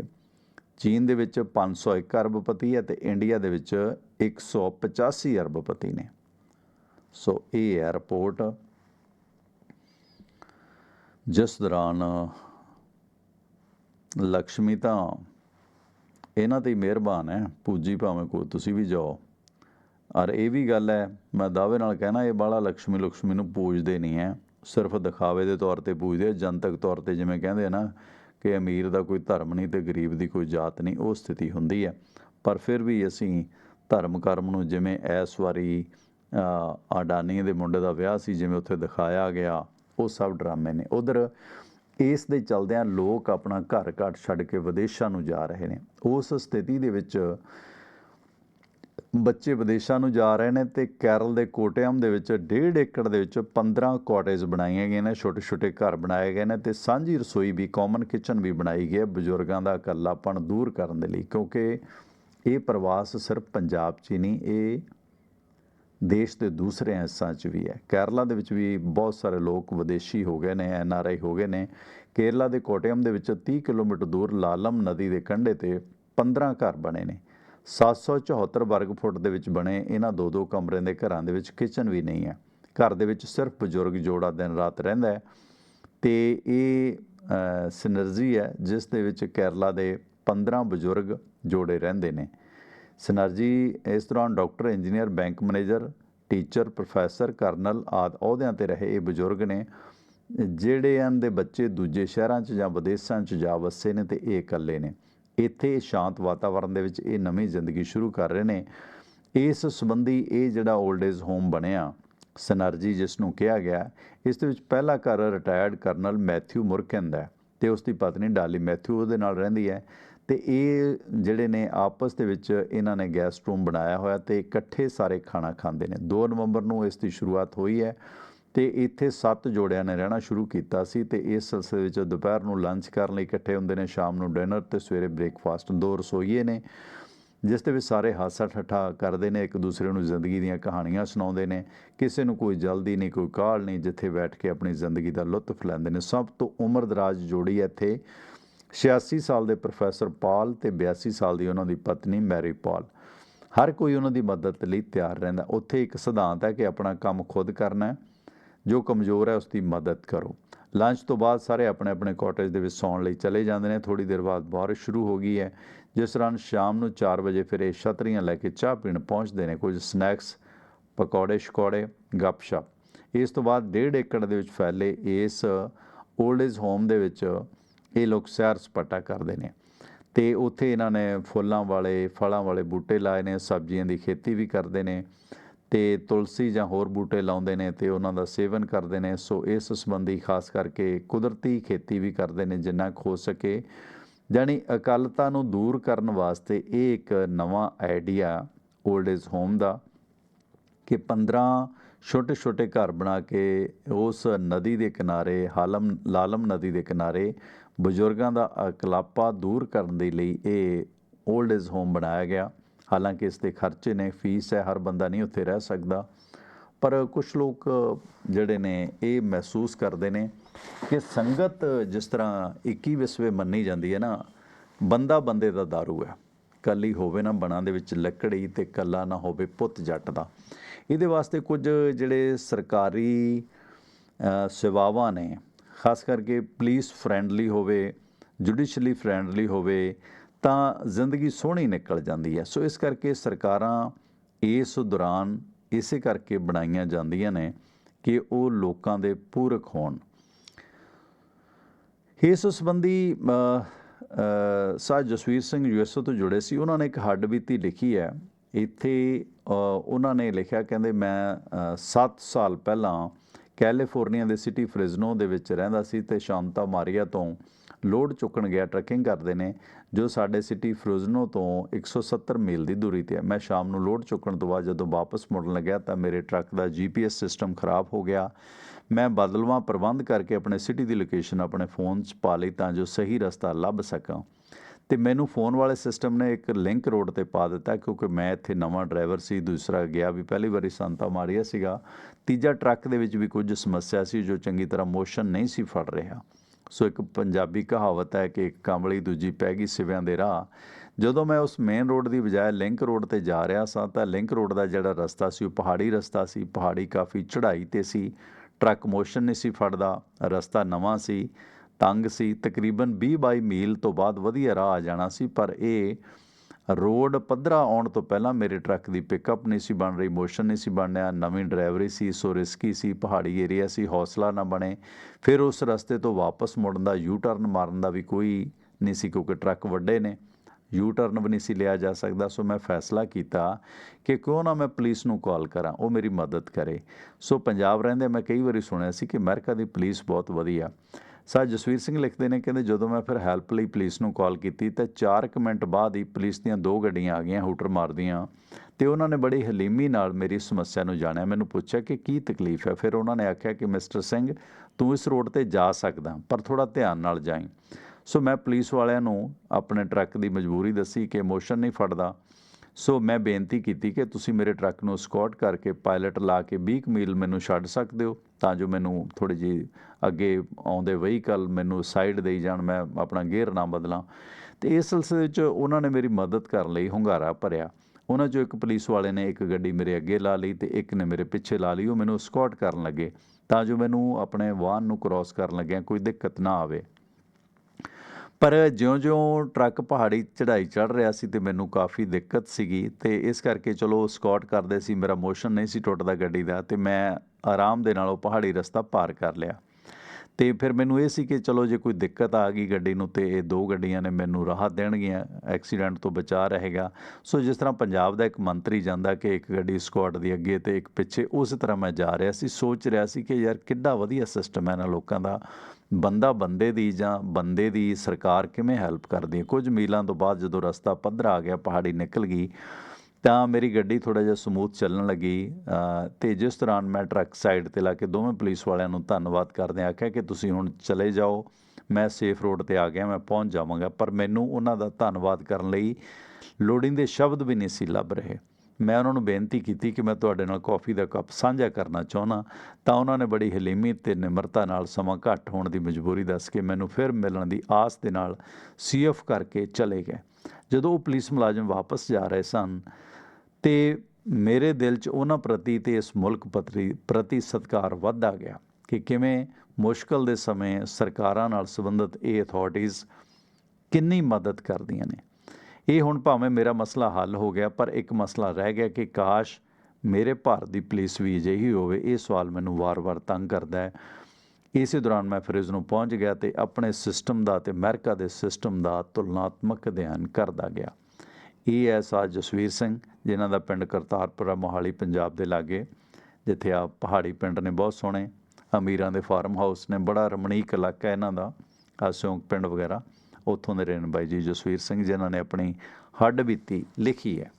ਚੀਨ ਦੇ ਵਿੱਚ 501 ਅਰਬਪਤੀ ਹੈ ਤੇ ਇੰਡੀਆ ਦੇ ਵਿੱਚ 185 ਅਰਬਪਤੀ ਨੇ। ਸੋ ਇਹ ਹੈ ਰਿਪੋਰਟ ਜਿਸ ਦੌਰਾਨ ਲక్ష్ਮੀ ਤਾਂ ਇਹਨਾਂ ਤੇ ਮਿਹਰਬਾਨ ਹੈ। ਪੂਜੀ ਭਾਵੇਂ ਕੋ ਤੁਸੀਂ ਵੀ ਜਾਓ। ਔਰ ਇਹ ਵੀ ਗੱਲ ਹੈ, ਮੈਂ ਦਾਅਵੇ ਨਾਲ ਕਹਿਣਾ, ਇਹ ਬਾਲਾ ਲక్ష్ਮੀ ਲక్ష్ਮੀ ਨੂੰ ਪੂਜਦੇ ਨਹੀਂ ਹੈ। ਸਿਰਫ ਦਿਖਾਵੇ ਦੇ ਤੌਰ ਤੇ ਪੂਜਦੇ ਆ, ਜਨਤਕ ਤੌਰ ਤੇ ਜਿਵੇਂ ਕਹਿੰਦੇ ਆ ਨਾ ਕਿ ਅਮੀਰ ਦਾ ਕੋਈ ਧਰਮ ਨਹੀਂ ਤੇ ਗਰੀਬ ਦੀ ਕੋਈ ਜਾਤ ਨਹੀਂ ਉਹ ਸਥਿਤੀ ਹੁੰਦੀ ਹੈ ਪਰ ਫਿਰ ਵੀ ਅਸੀਂ ਧਰਮ ਕਰਮ ਨੂੰ ਜਿਵੇਂ ਇਸ ਵਾਰੀ ਅ, ਦੇ ਮੁੰਡੇ ਦਾ ਵਿਆਹ ਸੀ ਜਿਵੇਂ ਉੱਥੇ ਦਿਖਾਇਆ ਗਿਆ ਉਹ ਸਭ ਡਰਾਮੇ ਨੇ। ਉਧਰ ਇਸ ਦੇ ਚਲਦਿਆਂ ਲੋਕ ਆਪਣਾ ਘਰ ਘਾਟ ਛੱਡ ਕੇ ਵਿਦੇਸ਼ਾਂ ਨੂੰ ਜਾ ਰਹੇ ਨੇ। ਉਸ ਸਥਿਤੀ ਦੇ ਵਿੱਚ ਬੱਚੇ ਵਿਦੇਸ਼ਾਂ ਨੂੰ ਜਾ ਰਹੇ ਨੇ ਤੇ ਕੇਰਲ ਦੇ ਕੋਟਿਆਮ ਦੇ ਵਿੱਚ 1.5 ਏਕੜ ਦੇ ਵਿੱਚ 15 ਕਾਟੇਜ ਬਣਾਈਆਂ ਗਈਆਂ ਨੇ ਛੋਟੇ ਛੋਟੇ ਘਰ ਬਣਾਏ ਗਏ ਨੇ ਤੇ ਸਾਂਝੀ ਰਸੋਈ ਵੀ ਕਾਮਨ ਕਿਚਨ ਵੀ ਬਣਾਈ ਗਈ ਹੈ ਬਜ਼ੁਰਗਾਂ ਦਾ ਇਕੱਲਾਪਣ ਦੂਰ ਕਰਨ ਦੇ ਲਈ, ਕਿਉਂਕਿ ਇਹ ਪ੍ਰਵਾਸ ਸਿਰਫ ਪੰਜਾਬ 'ਚ ਹੀ ਨਹੀਂ, ਇਹ ਦੇਸ਼ ਦੇ ਦੂਸਰੇ ਹਿੱਸਿਆਂ 'ਚ ਵੀ ਹੈ। ਕੇਰਲਾ ਦੇ ਵਿੱਚ ਵੀ ਬਹੁਤ ਸਾਰੇ ਲੋਕ ਵਿਦੇਸ਼ੀ ਹੋ ਗਏ ਨੇ, ਐਨ ਆਰ ਆਈ ਹੋ ਗਏ ਨੇ। ਕੇਰਲਾ ਦੇ ਕੋਟਿਆਮ ਦੇ ਵਿੱਚ 30 ਕਿਲੋਮੀਟਰ ਦੂਰ ਲਾਲਮ ਨਦੀ ਦੇ ਕੰਢੇ ਤੇ 15 ਘਰ ਬਣੇ ਨੇ। 774 ਵਰਗ ਫੁੱਟ ਦੇ ਵਿੱਚ ਬਣੇ ਇਹਨਾਂ ਦੋ ਦੋ ਕਮਰਿਆਂ ਦੇ ਘਰਾਂ ਦੇ ਵਿੱਚ ਕਿਚਨ ਵੀ ਨਹੀਂ ਹੈ। ਘਰ ਦੇ ਵਿੱਚ ਸਿਰਫ ਬਜ਼ੁਰਗ ਜੋੜਾ ਦਿਨ ਰਾਤ ਰਹਿੰਦਾ ਹੈ ਤੇ ਇਹ ਸਿਨਰਜੀ ਹੈ, ਜਿਸ ਦੇ ਵਿੱਚ ਕੇਰਲਾ ਦੇ 15 ਬਜ਼ੁਰਗ ਜੋੜੇ ਰਹਿੰਦੇ ਨੇ। ਸਿਨਰਜੀ, ਇਸ ਦੌਰਾਨ doctor, engineer, bank manager, teacher, professor, colonel ਆਦਿ ਅਹੁਦਿਆਂ ਤੇ ਰਹੇ ਇਹ ਬਜ਼ੁਰਗ ਨੇ, ਜਿਹੜੇ ਜਿਹੜਿਆਂ ਦੇ ਬੱਚੇ ਦੂਜੇ ਸ਼ਹਿਰਾਂ 'ਚ ਜਾਂ ਵਿਦੇਸ਼ਾਂ 'ਚ ਜਾ ਵਸੇ ਨੇ ਤੇ ਇਹ ਇਕੱਲੇ ਨੇ। ਇੱਥੇ ਸ਼ਾਂਤ ਵਾਤਾਵਰਣ ਦੇ ਵਿੱਚ ਇਹ ਨਵੀਂ ਜ਼ਿੰਦਗੀ ਸ਼ੁਰੂ ਕਰ ਰਹੇ ਨੇ। ਇਸ ਸੰਬੰਧੀ ਇਹ ਜਿਹੜਾ 올ਡ ਏਜ ਹੋਮ ਬਣਿਆ, ਸਨਰਜੀ ਜਿਸ ਨੂੰ ਕਿਹਾ ਗਿਆ, ਇਸ ਦੇ ਵਿੱਚ ਪਹਿਲਾ ਘਰ ਰਿਟਾਇਰਡ ਕਰਨਲ ਮੈਥਿਊ ਮੁਰਕਨ ਦਾ ਹੈ ਤੇ ਉਸ ਦੀ ਪਤਨੀ ਡਾਲੀ ਮੈਥਿਊ ਉਹਦੇ ਨਾਲ ਰਹਿੰਦੀ ਹੈ। ਤੇ ਇਹ ਜਿਹੜੇ ਨੇ ਆਪਸ ਦੇ ਵਿੱਚ ਇਹਨਾਂ ਨੇ ਗੈਸਟ ਰੂਮ ਬਣਾਇਆ ਹੋਇਆ ਤੇ ਇਕੱਠੇ ਸਾਰੇ ਖਾਣਾ ਖਾਂਦੇ ਨੇ। 2 ਨਵੰਬਰ ਨੂੰ ਇਸ ਦੀ ਸ਼ੁਰੂਆਤ ਹੋਈ ਹੈ। ਤੇ ਇੱਥੇ ਸੱਤ ਜੋੜਿਆਂ ਨੇ ਰਹਿਣਾ ਸ਼ੁਰੂ ਕੀਤਾ ਸੀ ਤੇ ਇਸ ਸਿਲਸਿਲੇ ਵਿੱਚ ਦੁਪਹਿਰ ਨੂੰ ਲੰਚ ਕਰਨ ਲਈ ਇਕੱਠੇ ਹੁੰਦੇ ਨੇ, ਸ਼ਾਮ ਨੂੰ ਡਿਨਰ ਤੇ ਸਵੇਰੇ ਬ੍ਰੇਕਫਾਸਟ, ਦੋ ਰਸੋਈਏ ਨੇ, ਜਿਸ ਦੇ ਵਿੱਚ ਸਾਰੇ ਹਾਸਾ ਠੱਠਾ ਕਰਦੇ ਨੇ, ਇੱਕ ਦੂਸਰੇ ਨੂੰ ਜ਼ਿੰਦਗੀ ਦੀਆਂ ਕਹਾਣੀਆਂ ਸੁਣਾਉਂਦੇ ਨੇ, ਕਿਸੇ ਨੂੰ ਕੋਈ ਜਲਦੀ ਨਹੀਂ, ਕੋਈ ਕਾਲ ਨਹੀਂ, ਜਿੱਥੇ ਬੈਠ ਕੇ ਆਪਣੀ ਜ਼ਿੰਦਗੀ ਦਾ ਲੁਤਫ ਲੈਂਦੇ ਨੇ। ਸਭ ਤੋਂ ਉਮਰਦਰਾਜ ਜੋੜੀ ਹੈ ਇੱਥੇ 86 ਸਾਲ ਦੇ ਪ੍ਰੋਫੈਸਰ ਪਾਲ ਤੇ 82 ਸਾਲ ਦੀ ਉਹਨਾਂ ਦੀ ਪਤਨੀ ਮੈਰੀ ਪਾਲ। ਹਰ ਕੋਈ ਉਹਨਾਂ ਦੀ ਮਦਦ ਲਈ ਤਿਆਰ ਰਹਿੰਦਾ। ਉੱਥੇ ਇੱਕ ਸਿਧਾਂਤ ਹੈ ਕਿ ਆਪਣਾ ਕੰਮ ਖੁਦ ਕਰਨਾ ਹੈ। ਜੋ ਕਮਜ਼ੋਰ ਹੈ ਉਸ ਦੀ ਮਦਦ ਕਰੋ। ਲੰਚ ਤੋਂ ਬਾਅਦ ਸਾਰੇ ਆਪਣੇ ਆਪਣੇ ਕਾਟੇਜ ਦੇ ਵਿੱਚ ਸੌਣ ਲਈ ਚਲੇ ਜਾਂਦੇ ਨੇ। ਥੋੜੀ ਦੇਰ ਬਾਅਦ ਬਾਰਿਸ਼ ਸ਼ੁਰੂ ਹੋ ਗਈ ਹੈ। ਜਿਸ ਦੌਰਾਨ ਸ਼ਾਮ ਨੂੰ 4 ਵਜੇ ਫਿਰ ਇਹ ਛਤਰੀਆਂ ਲੈ ਕੇ ਚਾਹ ਪੀਣ ਪਹੁੰਚਦੇ ਨੇ। ਕੁਝ ਸਨੈਕਸ, ਪਕੌੜੇ ਸ਼ਕੌੜੇ, ਗੱਪਸ਼ਪ। ਇਸ ਤੋਂ ਬਾਅਦ ਡੇਢ ਏਕੜ ਦੇ ਵਿੱਚ ਫੈਲੇ ਇਸ 올ਡ ਏਜ ਹੋਮ ਦੇ ਵਿੱਚ ਇਹ ਲੋਕ ਸੈਰ ਸਪਾਟਾ ਕਰਦੇ ਨੇ। ਤੇ ਉੱਥੇ ਇਹਨਾਂ ਨੇ ਫੁੱਲਾਂ ਵਾਲੇ, ਫਲਾਂ ਵਾਲੇ ਬੂਟੇ ਲਾਏ ਨੇ। ਸਬਜ਼ੀਆਂ ਦੀ ਖੇਤੀ ਵੀ ਕਰਦੇ ਨੇ। ਤੇ ਤੁਲਸੀ ਜਾਂ ਹੋਰ ਬੂਟੇ ਲਾਉਂਦੇ ਨੇ ਤੇ ਉਹਨਾਂ ਦਾ ਸੇਵਨ ਕਰਦੇ ਨੇ, ਸੋ ਇਸ ਸੰਬੰਧੀ ਖਾਸ ਕਰਕੇ ਕੁਦਰਤੀ ਖੇਤੀ ਵੀ ਕਰਦੇ ਨੇ ਜਿੰਨਾ ਕੁ ਹੋ ਸਕੇ। ਜਾਣੀ ਅਕਾਲਤਾ ਨੂੰ ਦੂਰ ਕਰਨ ਵਾਸਤੇ ਇਹ ਇੱਕ ਨਵਾਂ ਆਈਡੀਆ 올ਡ ਏਜ ਹੋਮ ਦਾ ਕਿ 15 ਛੋਟੇ ਛੋਟੇ ਘਰ ਬਣਾ ਕੇ ਉਸ ਨਦੀ ਦੇ ਕਿਨਾਰੇ, ਹਾਲਮ, ਲਾਲਮ ਨਦੀ ਦੇ ਕਿਨਾਰੇ ਬਜ਼ੁਰਗਾਂ ਦਾ ਅਕਲਾਪਾ ਦੂਰ ਕਰਨ ਦੇ ਲਈ ਇਹ 올ਡ ਏਜ ਹੋਮ ਬਣਾਇਆ ਗਿਆ। ਹਾਲਾਂਕਿ ਇਸ ਦੇ ਖਰਚੇ ਨੇ, ਫੀਸ ਹੈ, ਹਰ ਬੰਦਾ ਨਹੀਂ ਉੱਥੇ ਰਹਿ ਸਕਦਾ। ਪਰ ਕੁਝ ਲੋਕ ਜਿਹੜੇ ਨੇ, ਇਹ ਮਹਿਸੂਸ ਕਰਦੇ ਨੇ ਕਿ ਸੰਗਤ ਜਿਸ ਤਰ੍ਹਾਂ 21 ਵਿਸਵੇ ਮੰਨੀ ਜਾਂਦੀ ਹੈ ਨਾ, ਬੰਦਾ ਬੰਦੇ ਦਾ दारू ਹੈ। ਕੱਲੀ ਹੋਵੇ ਨਾ ਬਣਾ ਦੇ ਵਿੱਚ ਲੱਕੜੀ ਤੇ ਕੱਲਾ ਨਾ ਹੋਵੇ ਪੁੱਤ ਜੱਟ ਦਾ। ਇਹਦੇ ਵਾਸਤੇ ਕੁਝ ਜਿਹੜੇ ਸਰਕਾਰੀ ਸੇਵਾਵਾਂ ਨੇ, ਖਾਸ ਕਰਕੇ ਪੁਲਿਸ ਫ੍ਰੈਂਡਲੀ ਹੋਵੇ ਜੁਡੀਸ਼ੀਅਲੀ ਫ੍ਰੈਂਡਲੀ ਹੋਵੇ ਤਾਂ ਜ਼ਿੰਦਗੀ ਸੋਹਣੀ ਨਿਕਲ ਜਾਂਦੀ ਹੈ। ਸੋ ਇਸ ਕਰਕੇ ਸਰਕਾਰਾਂ ਇਸ ਦੌਰਾਨ ਇਸੇ ਕਰਕੇ ਬਣਾਈਆਂ ਜਾਂਦੀਆਂ ਨੇ ਕਿ ਉਹ ਲੋਕਾਂ ਦੇ ਪੂਰਕ ਹੋਣ। ਇਸ ਸੰਬੰਧੀ ਅ, ਅ, ਸਾਹ ਜਸਵੀਰ ਸਿੰਘ ਯੂਐਸਓ ਤੋਂ ਜੁੜੇ ਸੀ। ਉਹਨਾਂ ਨੇ ਇੱਕ ਹੱਡ ਬੀਤੀ ਲਿਖੀ ਹੈ। ਇੱਥੇ ਉਹਨਾਂ ਨੇ ਲਿਖਿਆ ਕਹਿੰਦੇ ਮੈਂ 7 ਸਾਲ ਪਹਿਲਾਂ ਕੈਲੀਫੋਰਨੀਆ ਦੇ ਸਿਟੀ ਫ੍ਰਿਜ਼ਨੋ ਦੇ ਵਿੱਚ ਰਹਿੰਦਾ ਸੀ ਤੇ ਸ਼ਾਂਤਾ ਮਾਰੀਆ ਤੋਂ ਲੋਡ ਚੁੱਕਣ ਗਿਆ, ਟਰੈਕਿੰਗ ਕਰਦੇ ਨੇ, ਜੋ ਸਾਡੇ ਸਿਟੀ ਫਰੋਜ਼ਨੋ ਤੋਂ 170 ਮੀਲ ਦੀ ਦੂਰੀ ਤੇ ਹੈ ਮੈਂ ਸ਼ਾਮ ਨੂੰ ਲੋਡ ਚੁੱਕਣ ਤੋਂ ਬਾਅਦ ਜਦੋਂ ਵਾਪਸ ਮੁੜਨ ਲੱਗਿਆ ਤਾਂ ਮੇਰੇ ਟਰੱਕ ਦਾ ਜੀਪੀਐਸ ਸਿਸਟਮ ਖਰਾਬ ਹੋ ਗਿਆ। ਮੈਂ ਬਦਲਵਾਂ ਪ੍ਰਬੰਧ ਕਰਕੇ ਆਪਣੇ ਸਿਟੀ ਦੀ ਲੋਕੇਸ਼ਨ ਆਪਣੇ ਫੋਨ 'ਚ ਪਾ ਲਈ ਤਾਂ ਜੋ ਸਹੀ ਰਸਤਾ ਲੱਭ ਸਕਾਂ। ਤੇ ਮੈਨੂੰ ਫੋਨ ਵਾਲੇ ਸਿਸਟਮ ਨੇ ਇੱਕ ਲਿੰਕ ਰੋਡ ਤੇ ਪਾ ਦਿੱਤਾ ਕਿਉਂਕਿ ਮੈਂ ਇੱਥੇ ਨਵਾਂ ਡਰਾਈਵਰ ਸੀ, ਦੂਸਰਾ ਗਿਆ ਵੀ ਪਹਿਲੀ ਵਾਰੀ ਸੰਤਾ ਮਾਰੀਆ ਸੀਗਾ। ਤੀਜਾ ਟਰੱਕ ਦੇ ਵਿੱਚ ਵੀ ਕੁਝ ਸਮੱਸਿਆ ਸੀ ਜੋ ਚੰਗੀ ਤਰ੍ਹਾਂ ਮੋਸ਼ਨ ਨਹੀਂ ਸੀ ਫੜ ਰਿਹਾ। ਸੋ ਇੱਕ ਪੰਜਾਬੀ ਕਹਾਵਤ ਹੈ ਕਿ ਇੱਕ ਕੰਬਲੀ ਦੂਜੀ ਪੈ ਗਈ ਸਿਵਿਆਂ ਦੇ ਰਾਹ। ਜਦੋਂ ਮੈਂ ਉਸ ਮੇਨ ਰੋਡ ਦੀ ਬਜਾਏ ਲਿੰਕ ਰੋਡ ਤੇ ਜਾ ਰਿਹਾ ਸਾਂ ਤਾਂ ਲਿੰਕ ਰੋਡ ਦਾ ਜਿਹੜਾ ਰਸਤਾ ਸੀ ਉਹ ਪਹਾੜੀ ਰਸਤਾ ਸੀ। ਪਹਾੜੀ ਕਾਫੀ ਚੜ੍ਹਾਈ ਤੇ ਸੀ। ਟਰੱਕ ਮੋਸ਼ਨ ਨਹੀਂ ਸੀ ਫੜਦਾ। ਰਸਤਾ ਨਵਾਂ ਸੀ। ਤੰਗ ਸੀ। ਤਕਰੀਬਨ 20 22 ਮੀਲ ਤੋਂ ਬਾਅਦ ਵਧੀਆ ਰਾਹ ਆ ਜਾਣਾ ਸੀ। ਪਰ ਇਹ ਰੋਡ ਪੱਧਰਾ ਆਉਣ ਤੋਂ ਪਹਿਲਾਂ ਮੇਰੇ ਟਰੱਕ ਦੀ ਪਿਕਅਪ ਨਹੀਂ ਸੀ ਬਣ ਰਹੀ, ਮੋਸ਼ਨ ਨਹੀਂ ਸੀ ਬਣਿਆ, ਨਵੀਂ ਡਰਾਈਵਰੀ ਸੀ, ਸੋ ਰਿਸਕੀ ਸੀ, ਪਹਾੜੀ ਏਰੀਆ ਸੀ, ਹੌਸਲਾ ਨਾ ਬਣੇ। ਫਿਰ ਉਸ ਰਸਤੇ ਤੋਂ ਵਾਪਸ ਮੁੜਨ ਦਾ ਯੂ ਟਰਨ ਮਾਰਨ ਦਾ ਵੀ ਕੋਈ ਨਹੀਂ ਸੀ ਕਿਉਂਕਿ ਟਰੱਕ ਵੱਡੇ ਨੇ। ਯੂ ਟਰਨ ਵੀ ਨਹੀਂ ਸੀ ਲਿਆ ਜਾ ਸਕਦਾ, ਸੋ ਮੈਂ ਫੈਸਲਾ ਕੀਤਾ ਕਿ ਕਿਉਂ ਨਾ ਮੈਂ ਪੁਲਿਸ ਨੂੰ ਕਾਲ ਕਰਾਂ, ਉਹ ਮੇਰੀ ਮਦਦ ਕਰੇ। ਸੋ ਪੰਜਾਬ ਰਹਿੰਦੇ ਮੈਂ ਕਈ ਵਾਰੀ ਸੁਣਿਆ ਸੀ ਕਿ ਅਮਰੀਕਾ ਦੀ ਪੁਲਿਸ ਬਹੁਤ ਵਧੀਆ। ਸਰ ਜਸਵੀਰ ਸਿੰਘ ਲਿਖਦੇ ਨੇ, ਕਹਿੰਦੇ ਜਦੋਂ ਮੈਂ ਫਿਰ ਹੈਲਪ ਲਈ ਪੁਲਿਸ ਨੂੰ ਕਾਲ ਕੀਤੀ ਤਾਂ 4 ਕੁ ਮਿੰਟ ਬਾਅਦ ਹੀ ਪੁਲਿਸ ਦੀਆਂ ਦੋ ਗੱਡੀਆਂ ਆ ਗਈਆਂ, ਹੂਟਰ ਮਾਰਦੀਆਂ। ਤੇ ਉਹਨਾਂ ਨੇ ਬੜੀ ਹਲੀਮੀ ਨਾਲ ਮੇਰੀ ਸਮੱਸਿਆ ਨੂੰ ਜਾਣਿਆ, ਮੈਨੂੰ ਪੁੱਛਿਆ ਕਿ ਕੀ ਤਕਲੀਫ ਹੈ? ਫਿਰ ਉਹਨਾਂ ਨੇ ਆਖਿਆ ਕਿ ਮਿਸਟਰ ਸਿੰਘ, ਤੂੰ ਇਸ ਰੋਡ ਤੇ ਜਾ ਸਕਦਾ, ਪਰ ਥੋੜਾ ਧਿਆਨ ਨਾਲ ਜਾਈਂ। ਸੋ ਮੈਂ ਪੁਲਿਸ ਵਾਲਿਆਂ ਨੂੰ ਆਪਣੇ ਟਰੱਕ ਦੀ ਮਜਬੂਰੀ ਦੱਸੀ ਕਿ ਮੋਸ਼ਨ ਨਹੀਂ ਫੜਦਾ। ਸੋ ਮੈਂ ਬੇਨਤੀ ਕੀਤੀ ਕਿ ਤੁਸੀਂ ਮੇਰੇ ਟਰੱਕ ਨੂੰ ਸਕਾਟ ਕਰਕੇ ਪਾਇਲਟ ਲਾ ਕੇ 20 ਕੁ ਮੀਲ ਮੈਨੂੰ ਛੱਡ ਸਕਦੇ ਹੋ, ਤਾਂ ਜੋ ਮੈਨੂੰ ਥੋੜੀ ਜੀ ਅੱਗੇ ਆਉਂਦੇ ਵਹੀਕਲ ਮੈਨੂੰ ਸਾਈਡ ਦੇਈ ਜਾਣ, ਮੈਂ ਆਪਣਾ ਗੇਅਰ ਨਾ ਬਦਲਾਂ। ਤੇ ਇਸ ਸਿਲਸਿਲੇ ਵਿੱਚ ਉਹਨਾਂ ਨੇ ਮੇਰੀ ਮਦਦ ਕਰਨ ਲਈ ਹੁੰਗਾਰਾ ਭਰਿਆ। ਉਹਨਾਂ 'ਚੋਂ ਇੱਕ ਪੁਲਿਸ ਵਾਲੇ ਨੇ ਇੱਕ ਗੱਡੀ ਮੇਰੇ ਅੱਗੇ ਲਾ ਲਈ ਤੇ ਇੱਕ ਨੇ ਮੇਰੇ ਪਿੱਛੇ ਲਾ ਲਈ, ਉਹ ਮੈਨੂੰ ਸਕਾਟ ਕਰਨ ਲੱਗੇ, ਤਾਂ ਜੋ ਮੈਨੂੰ ਆਪਣੇ ਵਾਹਨ ਨੂੰ ਕ੍ਰਾਸ ਕਰਨ ਲੱਗਿਆ ਕੋਈ ਦਿੱਕਤ ਨਾ ਆਵੇ। ਪਰ ਜਿਉਂ-ਜਿਉਂ ਟਰੱਕ ਪਹਾੜੀ ਚੜ੍ਹਾਈ ਚੜ੍ਹ ਰਿਹਾ ਸੀ ਤੇ ਮੈਨੂੰ ਕਾਫੀ ਦਿੱਕਤ ਸੀਗੀ ਤੇ ਇਸ ਕਰਕੇ ਚਲੋ ਸਕਾਟ ਕਰਦੇ ਸੀ, ਮੇਰਾ ਮੋਸ਼ਨ ਨਹੀਂ ਸੀ ਟੁੱਟਦਾ ਗੱਡੀ ਦਾ ਤੇ ਮੈਂ ਆਰਾਮ ਦੇ ਨਾਲ ਉਹ ਪਹਾੜੀ ਰਸਤਾ ਪਾਰ ਕਰ ਲਿਆ। ਤੇ ਫਿਰ ਮੈਨੂੰ ਇਹ ਸੀ ਕਿ ਚਲੋ ਜੇ ਕੋਈ ਦਿੱਕਤ ਆ ਗਈ ਗੱਡੀ ਨੂੰ ਤੇ ਇਹ ਦੋ ਗੱਡੀਆਂ ਨੇ ਮੈਨੂੰ ਰਾਹਤ ਦੇਣਗੀਆਂ, ਐਕਸੀਡੈਂਟ ਤੋਂ ਬਚਾ ਰਹੇਗਾ। ਸੋ ਜਿਸ ਤਰ੍ਹਾਂ ਪੰਜਾਬ ਦਾ ਇੱਕ ਮੰਤਰੀ ਜਾਂਦਾ ਕਿ ਇੱਕ ਗੱਡੀ ਸਕਾਟ ਦੀ ਅੱਗੇ ਤੇ ਇੱਕ ਪਿੱਛੇ, ਉਸੇ ਤਰ੍ਹਾਂ ਮੈਂ ਜਾ ਰਿਹਾ ਸੀ, ਸੋਚ ਰਿਹਾ ਸੀ ਕਿ ਯਾਰ ਕਿੱਡਾ ਵਧੀਆ ਸਿਸਟਮ ਹੈ ਨਾ ਲੋਕਾਂ ਦਾ। ਬੰਦਾ ਬੰਦੇ ਦੀ ਜਾਂ ਬੰਦੇ ਦੀ ਸਰਕਾਰ ਕਿਵੇਂ ਹੈਲਪ ਕਰਦੀ ਹੈ? ਕੁਝ ਮੀਲਾਂ ਤੋਂ ਬਾਅਦ ਜਦੋਂ ਰਸਤਾ ਪੱਧਰਾ ਆ ਗਿਆ, ਪਹਾੜੀ ਨਿਕਲ ਗਈ ਤਾਂ ਮੇਰੀ ਗੱਡੀ ਥੋੜਾ ਜਿਹਾ ਸਮੂਥ ਚੱਲਣ ਲੱਗੀ ਅ, ਤੇ ਜਿਸ ਦੌਰਾਨ ਮੈਂ ਟਰੱਕ ਸਾਈਡ ਤੇ ਲਾ ਕੇ ਦੋਵੇਂ ਪੁਲਿਸ ਵਾਲਿਆਂ ਨੂੰ ਧੰਨਵਾਦ ਕਰਦੇ ਆਖਿਆ ਕਿ ਤੁਸੀਂ ਹੁਣ ਚਲੇ ਜਾਓ ਮੈਂ ਸੇਫ ਰੋਡ ਤੇ ਆ ਗਿਆ ਮੈਂ ਪਹੁੰਚ ਜਾਵਾਂਗਾ ਪਰ ਮੈਨੂੰ ਉਹਨਾਂ ਦਾ ਧੰਨਵਾਦ ਕਰਨ ਲਈ ਲੋੜੀਂਦੇ ਸ਼ਬਦ ਵੀ ਨਹੀਂ ਸੀ ਲੱਭ ਰਹੇ। ਮੈਂ ਉਹਨਾਂ ਨੂੰ ਬੇਨਤੀ ਕੀਤੀ ਕਿ ਮੈਂ ਤੁਹਾਡੇ ਨਾਲ ਕੌਫੀ ਦਾ ਕੱਪ ਸਾਂਝਾ ਕਰਨਾ ਚਾਹੁੰਦਾ ਤਾਂ ਉਹਨਾਂ ਨੇ ਬੜੀ ਹਲੀਮੀ ਤੇ ਨਿਮਰਤਾ ਨਾਲ ਸਮਾਂ ਘੱਟ ਹੋਣ ਦੀ ਮਜਬੂਰੀ ਦੱਸ ਕੇ ਮੈਨੂੰ ਫਿਰ ਮਿਲਣ ਦੀ ਆਸ ਦੇ ਨਾਲ ਸੀਐਫ ਕਰਕੇ ਚਲੇ ਗਏ। ਜਦੋਂ ਉਹ ਪੁਲਿਸ ਮੁਲਾਜ਼ਮ ਵਾਪਸ ਜਾ ਰਹੇ ਸਨ ਤੇ ਮੇਰੇ ਦਿਲ 'ਚ ਉਹਨਾਂ ਪ੍ਰਤੀ ਤੇ ਇਸ ਮੁਲਕ ਪਤਰੀ ਪ੍ਰਤੀ ਸਤਿਕਾਰ ਵੱਧਦਾ ਗਿਆ ਕਿ ਕਿਵੇਂ ਮੁਸ਼ਕਲ ਦੇ ਸਮੇਂ ਸਰਕਾਰਾਂ ਨਾਲ ਸੰਬੰਧਿਤ ਇਹ ਅਥਾਰਟੀਆਂ ਕਿੰਨੀ ਮਦਦ ਕਰਦੀਆਂ ਨੇ। ਇਹ ਹੁਣ ਭਾਵੇਂ ਮੇਰਾ ਮਸਲਾ ਹੱਲ ਹੋ ਗਿਆ, ਪਰ ਇੱਕ ਮਸਲਾ ਰਹਿ ਗਿਆ ਕਿ ਕਾਸ਼ ਮੇਰੇ ਭਾਰਤ ਦੀ ਪੁਲਿਸ ਵੀ ਅਜਿਹੀ ਹੋਵੇ। ਇਹ ਸਵਾਲ ਮੈਨੂੰ ਵਾਰ-ਵਾਰ ਤੰਗ ਕਰਦਾ ਹੈ। ਇਸੇ ਦੌਰਾਨ ਮੈਂ ਫਰਿਜ਼ ਨੂੰ ਪਹੁੰਚ ਗਿਆ ਤੇ ਆਪਣੇ ਸਿਸਟਮ ਦਾ ਤੇ ਅਮਰੀਕਾ ਦੇ ਸਿਸਟਮ ਦਾ ਤੁਲਨਾਤਮਕ ਅਧਿਐਨ ਕਰਦਾ ਗਿਆ। ਇਹ ਹੈ ਸਾ ਜਸਵੀਰ ਸਿੰਘ ਜਿਨ੍ਹਾਂ ਦਾ ਪਿੰਡ ਕਰਤਾਰਪੁਰਾ ਮੋਹਾਲੀ ਪੰਜਾਬ ਦੇ ਲਾਗੇ ਜਿੱਥੇ ਆ ਪਹਾੜੀ ਪਿੰਡ ਨੇ ਬਹੁਤ ਸੋਹਣੇ ਅਮੀਰਾਂ ਦੇ ਫਾਰਮ ਹਾਊਸ ਨੇ ਬੜਾ ਰਮਣੀਕ ਇਲਾਕਾ ਇਹਨਾਂ ਦਾ ਆਸਿਓਂਕ ਪਿੰਡ ਵਗੈਰਾ ਉੱਥੋਂ ਦੇ ਰਹਿਣ ਬਾਈ ਜੀ ਜਸਵੀਰ ਸਿੰਘ ਜਿਨ੍ਹਾਂ ਨੇ ਆਪਣੀ ਹੱਡ ਬੀਤੀ ਲਿਖੀ ਹੈ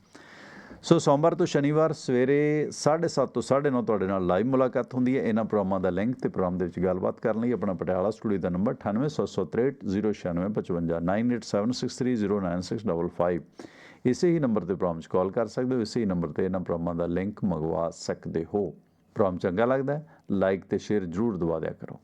ਸੋ ਸੋਮਵਾਰ ਤੋਂ ਸ਼ਨੀਵਾਰ ਸਵੇਰੇ 7:30 ਤੋਂ 9:30 ਤੁਹਾਡੇ ਨਾਲ ਲਾਈਵ ਮੁਲਾਕਾਤ ਹੁੰਦੀ ਹੈ ਇਹਨਾਂ ਪ੍ਰੋਗਰਾਮਾਂ ਦਾ ਲਿੰਕ ਤੇ ਪ੍ਰੋਗਰਾਮ ਦੇ ਵਿੱਚ ਗੱਲਬਾਤ ਕਰਨ ਲਈ ਆਪਣਾ ਪਟਿਆਲਾ ਸਟੂਡੀਓ ਦਾ ਨੰਬਰ 9863069555 9876099655 ਇਸੇ ਹੀ ਨੰਬਰ ਤੇ ਪ੍ਰੋਗਰਾਮ 'ਚ ਕਾਲ ਕਰ ਸਕਦੇ ਹੋ, ਇਸੇ ਹੀ ਨੰਬਰ ਤੇ ਇਹਨਾਂ ਪ੍ਰੋਗਰਾਮਾਂ ਦਾ ਲਿੰਕ ਮੰਗਵਾ ਸਕਦੇ ਹੋ। ਪ੍ਰੋਗਰਾਮ ਚੰਗਾ ਲੱਗਦਾ ਲਾਈਕ ਤੇ ਸ਼ੇਅਰ ਜ਼ਰੂਰ ਦਵਾ ਦਿਆ ਕਰੋ।